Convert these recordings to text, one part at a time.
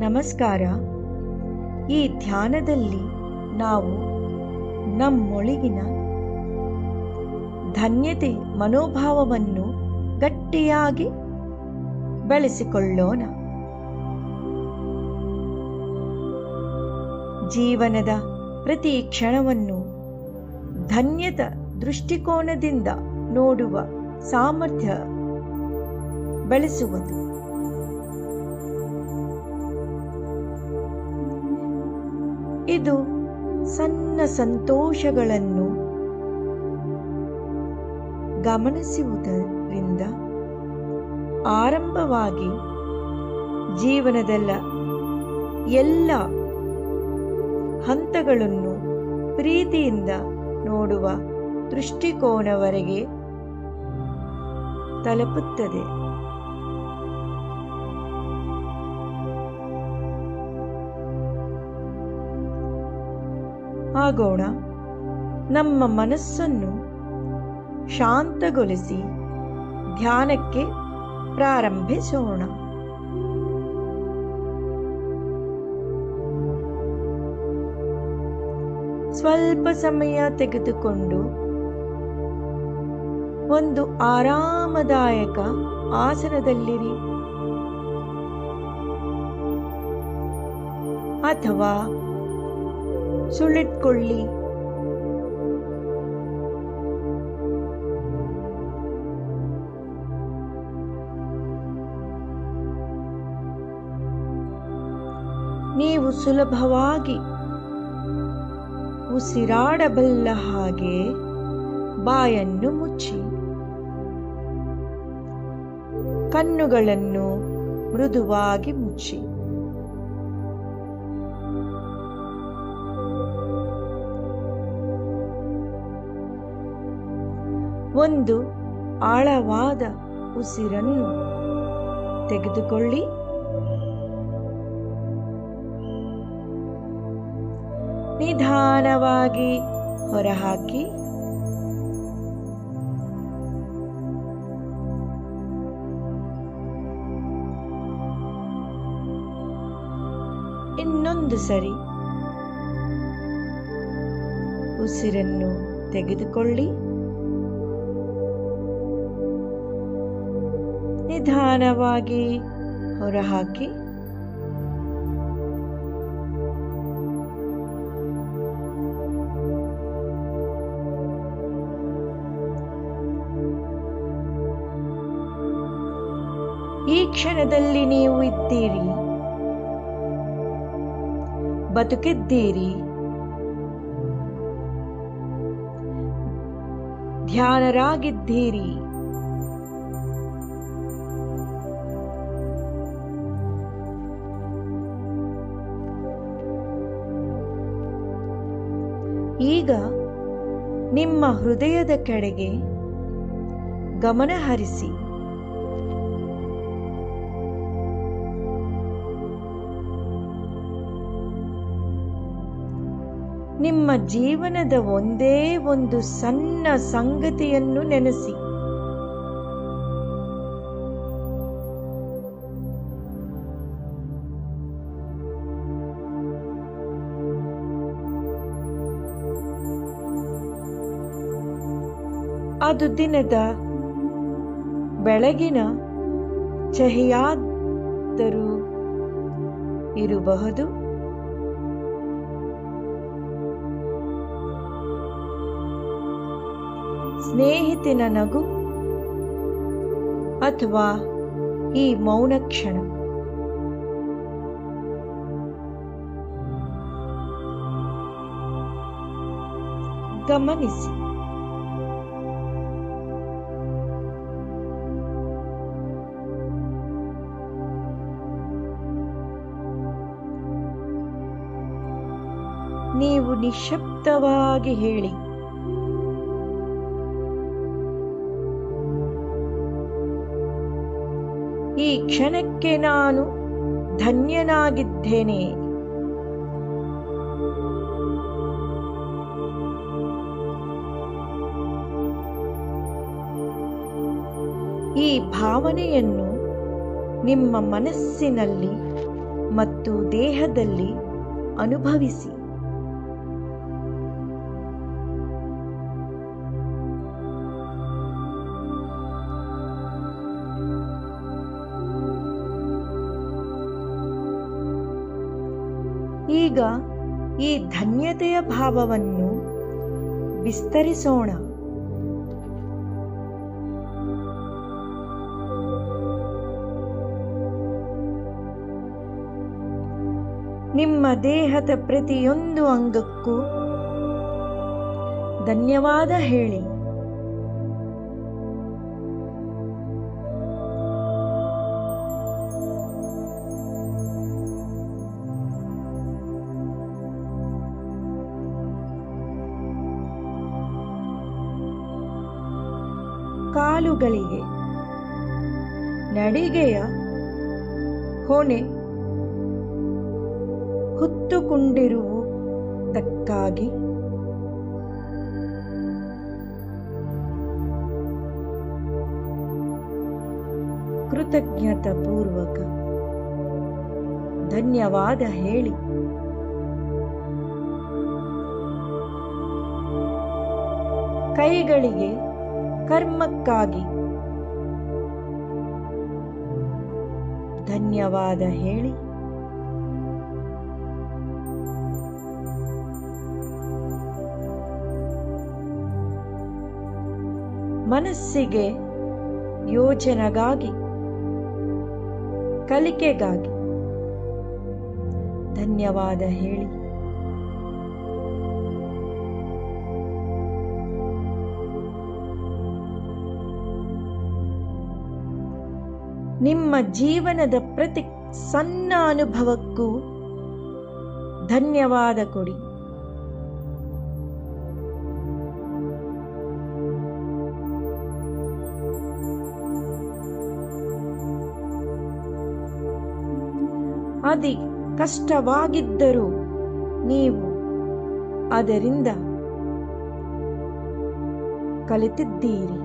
ನಮಸ್ಕಾರ. ಈ ಧ್ಯಾನದಲ್ಲಿ ನಾವು ನಮ್ಮೊಳಗಿನ ಧನ್ಯತೆ ಮನೋಭಾವವನ್ನು ಗಟ್ಟಿಯಾಗಿ ಬೆಳೆಸಿಕೊಳ್ಳೋಣ. ಜೀವನದ ಪ್ರತಿ ಕ್ಷಣವನ್ನು ಧನ್ಯತ ದೃಷ್ಟಿಕೋನದಿಂದ ನೋಡುವ ಸಾಮರ್ಥ್ಯ ಬೆಳೆಸುವುದು. ಇದು ಸಣ್ಣ ಸಂತೋಷಗಳನ್ನು ಗಮನಿಸುವುದರಿಂದ ಆರಂಭವಾಗಿ ಜೀವನದಲ್ಲ ಎಲ್ಲ ಹಂತಗಳನ್ನು ಪ್ರೀತಿಯಿಂದ ನೋಡುವ ದೃಷ್ಟಿಕೋನವರೆಗೆ ತಲುಪುತ್ತದೆ. ಆಗೋಣ ನಮ್ಮ ಮನಸ್ಸನ್ನು ಶಾಂತಗೊಳಿಸಿ ಧ್ಯಾನಕ್ಕೆ ಪ್ರಾರಂಭಿಸೋಣ. ಸ್ವಲ್ಪ ಸಮಯ ತೆಗೆದುಕೊಂಡು ಒಂದು ಆರಾಮದಾಯಕ ಆಸನದಲ್ಲಿರಿ. ಅಥವಾ ಸುಳಿಟ್ಕೊಳ್ಳಿ ನೀವು ಸುಲಭವಾಗಿ ಉಸಿರಾಡಬಲ್ಲ ಹಾಗೆ ಬಾಯನ್ನು ಮುಚ್ಚಿ. ಕಣ್ಣುಗಳನ್ನು ಮೃದುವಾಗಿ ಮುಚ್ಚಿ. ಒಂದು ಆಳವಾದ ಉಸಿರನ್ನು ತೆಗೆದುಕೊಳ್ಳಿ. ನಿಧಾನವಾಗಿ ಹೊರಹಾಕಿ. ಇನ್ನೊಂದು ಸರಿ ಉಸಿರನ್ನು ತೆಗೆದುಕೊಳ್ಳಿ. ನಿಧಾನವಾಗಿ ಹೊರಹಾಕಿ. ಈ ಕ್ಷಣದಲ್ಲಿ ನೀವು ಇದ್ದೀರಿ. ಬದುಕಿದ್ದೀರಿ. ಧ್ಯಾನರಾಗಿದ್ದೀರಿ. ಈಗ ನಿಮ್ಮ ಹೃದಯದ ಕಡೆಗೆ ಗಮನ ಹರಿಸಿ. ನಿಮ್ಮ ಜೀವನದ ಒಂದೇ ಒಂದು ಸಣ್ಣ ಸಂಗತಿಯನ್ನು ನೆನೆಸಿ. ಅದು ದಿನದ ಬೆಳಗಿನ ಚಹಿಯಾದರೂ ಇರಬಹುದು. ಸ್ನೇಹಿತಿನ ನಗು ಅಥವಾ ಈ ಮೌನ ಕ್ಷಣ. ಗಮನಿಸಿ. ನೀವು ನಿಶಬ್ದವಾಗಿ ಹೇಳಿ. ಈ ಕ್ಷಣಕ್ಕೆ ನಾನು ಧನ್ಯನಾಗಿದ್ದೇನೆ. ಈ ಭಾವನೆಯನ್ನು ನಿಮ್ಮ ಮನಸ್ಸಿನಲ್ಲಿ ಮತ್ತು ದೇಹದಲ್ಲಿ ಅನುಭವಿಸಿ. ಈಗ ಈ ಧನ್ಯತೆಯ ಭಾವವನ್ನು ವಿಸ್ತರಿಸೋಣ. ನಿಮ್ಮ ದೇಹದ ಪ್ರತಿಯೊಂದು ಅಂಗಕ್ಕೂ ಧನ್ಯವಾದ ಹೇಳಿ. ಕಾಲುಗಳಿಗೆ. ನಡಿಗೆಯ ಹೊಣೆ ಹೊತ್ತುಕೊಂಡಿರುವುದಕ್ಕಾಗಿ. ಕೃತಜ್ಞತಾಪೂರ್ವಕ ಧನ್ಯವಾದ ಹೇಳಿ. ಕೈಗಳಿಗೆ ಕರ್ಮಕ್ಕಾಗಿ. ಧನ್ಯವಾದ ಹೇಳಿ. ಮನಸ್ಸಿಗೆ ಯೋಜನೆಗಾಗಿ ಕಲಿಕೆಗಾಗಿ. ಧನ್ಯವಾದ ಹೇಳಿ. ನಿಮ್ಮ ಜೀವನದ ಪ್ರತಿ ಸಣ್ಣ ಅನುಭವಕ್ಕೂ ಧನ್ಯವಾದ ಕೊಡಿ. ಅತಿ ಕಷ್ಟವಾಗಿದ್ದರೂ ನೀವು ಅದರಿಂದ ಕಲಿತಿದ್ದೀರಿ.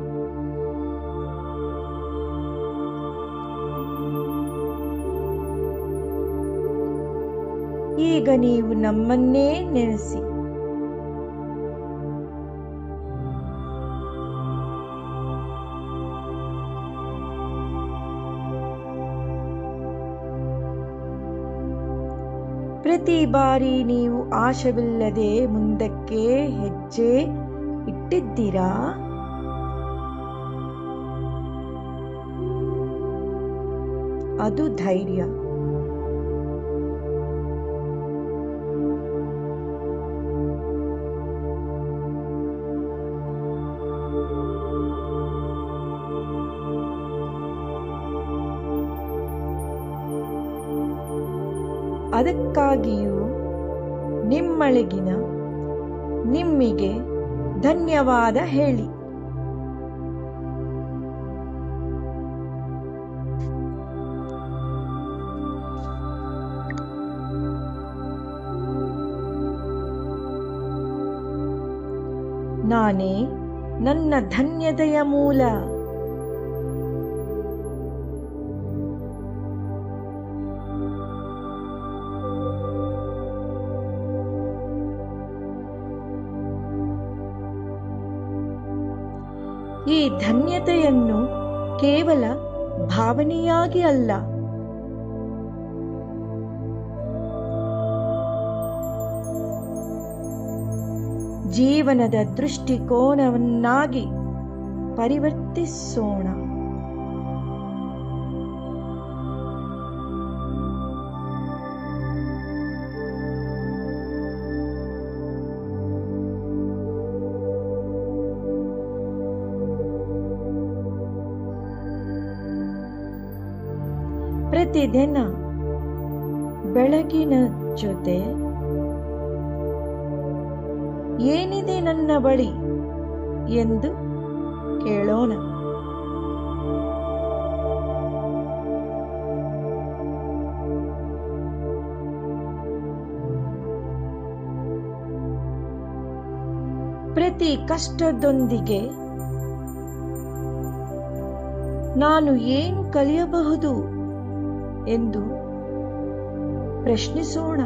ಈಗ ನೀವು ನಮ್ಮನ್ನೇ ನೆನೆಸಿ. ಪ್ರತಿ ಬಾರಿ ನೀವು ಆಶವಿಲ್ಲದೆ ಮುಂದಕ್ಕೆ ಹೆಜ್ಜೆ ಇಟ್ಟಿದ್ದೀರಾ? ಅದು ಧೈರ್ಯ. ಅದಕ್ಕಾಗಿಯೂ ನಿಮ್ಮೊಳಗಿನ ನಿಮ್ಮಿಗೆ ಧನ್ಯವಾದ ಹೇಳಿ. ನಾನೇ ನನ್ನ ಧನ್ಯತೆಯ ಮೂಲ. ಈ ಧನ್ಯತೆಯನ್ನು ಕೇವಲ ಭಾವನೆಯಾಗಿ ಅಲ್ಲ. ಜೀವನದ ದೃಷ್ಟಿಕೋನವನ್ನಾಗಿ ಪರಿವರ್ತಿಸೋಣ. ಪ್ರತಿದಿನ ಬೆಳಗಿನ ಜೊತೆ ಏನಿದೆ ನನ್ನ ಬಳಿ ಎಂದು ಕೇಳೋಣ. ಪ್ರತಿ ಕಷ್ಟದೊಂದಿಗೆ ನಾನು ಏನು ಕಲಿಯಬಹುದು? ಎಂದು ಪ್ರಶ್ನಿಸೋಣ.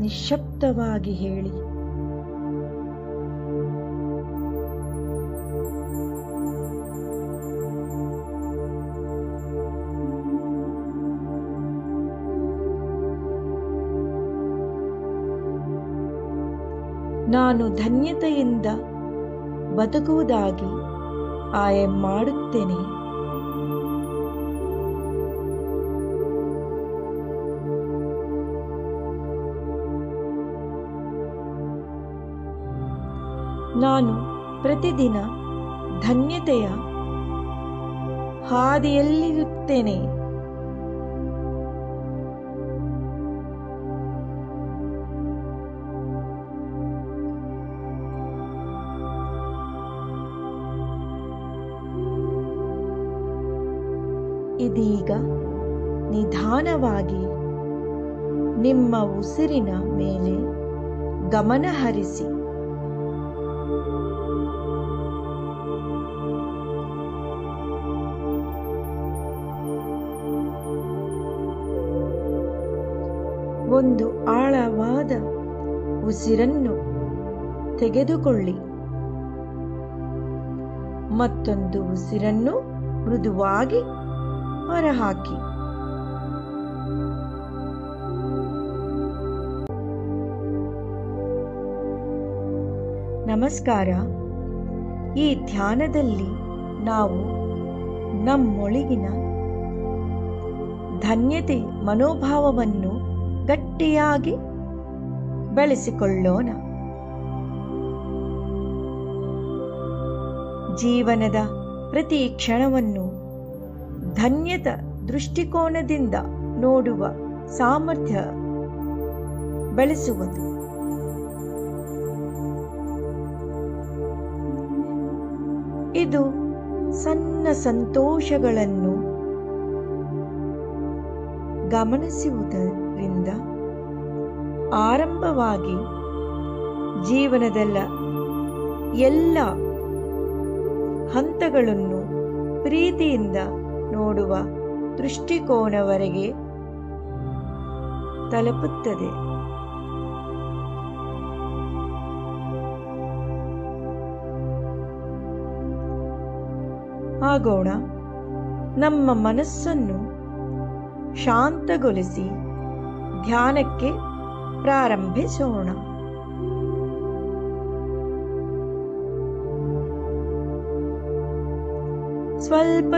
ನಿಶಬ್ದವಾಗಿ ಹೇಳಿ. ನಾನು ಧನ್ಯತೆಯಿಂದ ಬದುಕುವುದಾಗಿ ಆಯ ಮಾಡುತ್ತೇನೆ. ನಾನು ಪ್ರತಿದಿನ ಧನ್ಯತೆಯ ಹಾದಿಯಲ್ಲಿರುತ್ತೇನೆ. ಇದೀಗ ನಿಧಾನವಾಗಿ ನಿಮ್ಮ ಉಸಿರಿನ ಮೇಲೆ ಗಮನ ಹರಿಸಿ. ಒಂದು ಆಳವಾದ ಉಸಿರನ್ನು ತೆಗೆದುಕೊಳ್ಳಿ. ಮತ್ತೊಂದು ಉಸಿರನ್ನು ಮೃದುವಾಗಿ ಹೊರಹಾಕಿ. ನಮಸ್ಕಾರ. ಈ ಧ್ಯಾನದಲ್ಲಿ ನಾವು ನಮ್ಮೊಳಗಿನ ಧನ್ಯತೆ ಮನೋಭಾವವನ್ನು ಗಟ್ಟಿಯಾಗಿ ಬೆಳೆಸಿಕೊಳ್ಳೋಣ. ಜೀವನದ ಪ್ರತಿ ಕ್ಷಣವನ್ನು ಧನ್ಯತ ದೃಷ್ಟಿಕೋನದಿಂದ ನೋಡುವ ಸಾಮರ್ಥ್ಯ ಬೆಳೆಸುವುದು. ಇದು ಸಣ್ಣ ಸಂತೋಷಗಳನ್ನು ಗಮನಿಸುವುದರಿಂದ ಆರಂಭವಾಗಿ ಜೀವನದಲ್ಲ ಎಲ್ಲ ಹಂತಗಳನ್ನು ಪ್ರೀತಿಯಿಂದ ನೋಡುವ ದೃಷ್ಟಿಕೋನವರೆಗೆ ತಲುಪುತ್ತದೆ. ಆಗೋಣ ನಮ್ಮ ಮನಸ್ಸನ್ನು ಶಾಂತಗೊಳಿಸಿ ಧ್ಯಾನಕ್ಕೆ ಪ್ರಾರಂಭಿಸೋಣ. ಸ್ವಲ್ಪ